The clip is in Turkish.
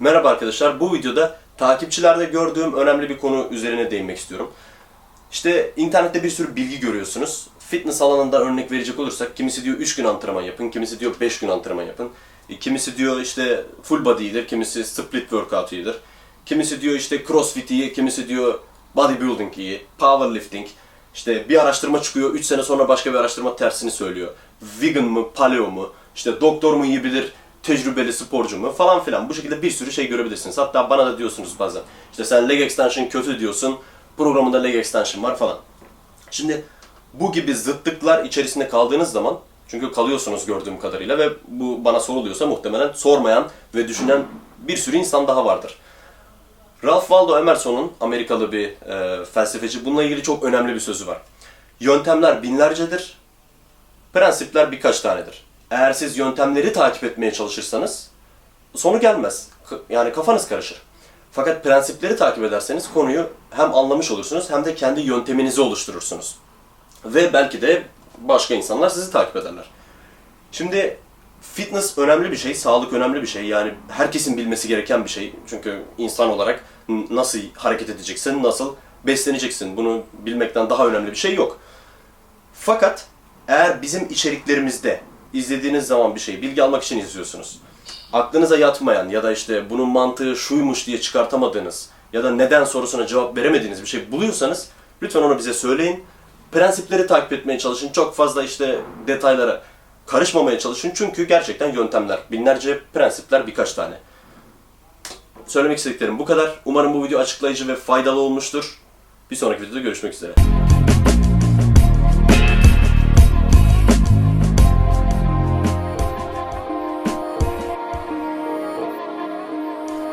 Merhaba arkadaşlar. Bu videoda takipçilerde gördüğüm önemli bir konu üzerine değinmek istiyorum. İşte internette bir sürü bilgi görüyorsunuz. Fitness alanında örnek verecek olursak kimisi diyor 3 gün antrenman yapın, kimisi diyor 5 gün antrenman yapın. E, Kimisi diyor işte full body iyidir, kimisi split workout iyidir. Kimisi diyor işte crossfit iyi, kimisi diyor bodybuilding iyi, powerlifting. İşte bir araştırma çıkıyor, 3 sene sonra başka bir araştırma tersini söylüyor. Vegan mı, paleo mu, işte doktor mu iyi bilir, tecrübeli sporcu mu falan filan. Bu şekilde bir sürü şey görebilirsiniz. Hatta bana da diyorsunuz bazen. İşte sen leg extension kötü diyorsun, programında leg extension var falan. Şimdi bu gibi zıtlıklar içerisinde kaldığınız zaman çünkü kalıyorsunuz gördüğüm kadarıyla ve bu bana soruluyorsa muhtemelen sormayan ve düşünen bir sürü insan daha vardır. Ralph Waldo Emerson'un Amerikalı bir e, felsefeci bununla ilgili çok önemli bir sözü var. Yöntemler binlercedir, prensipler birkaç tanedir. Eğer siz yöntemleri takip etmeye çalışırsanız sonu gelmez. Yani kafanız karışır. Fakat prensipleri takip ederseniz konuyu hem anlamış olursunuz hem de kendi yönteminizi oluşturursunuz. Ve belki de başka insanlar sizi takip ederler. Şimdi fitness önemli bir şey, sağlık önemli bir şey. Yani herkesin bilmesi gereken bir şey. Çünkü insan olarak nasıl hareket edeceksin, nasıl besleneceksin bunu bilmekten daha önemli bir şey yok. Fakat eğer bizim içeriklerimizde izlediğiniz zaman bir şey bilgi almak için izliyorsunuz. Aklınıza yatmayan ya da işte bunun mantığı şuymuş diye çıkartamadığınız ya da neden sorusuna cevap veremediğiniz bir şey buluyorsanız lütfen onu bize söyleyin. Prensipleri takip etmeye çalışın. Çok fazla işte detaylara karışmamaya çalışın. Çünkü gerçekten yöntemler, binlerce prensipler birkaç tane. Söylemek istediklerim bu kadar. Umarım bu video açıklayıcı ve faydalı olmuştur. Bir sonraki videoda görüşmek üzere.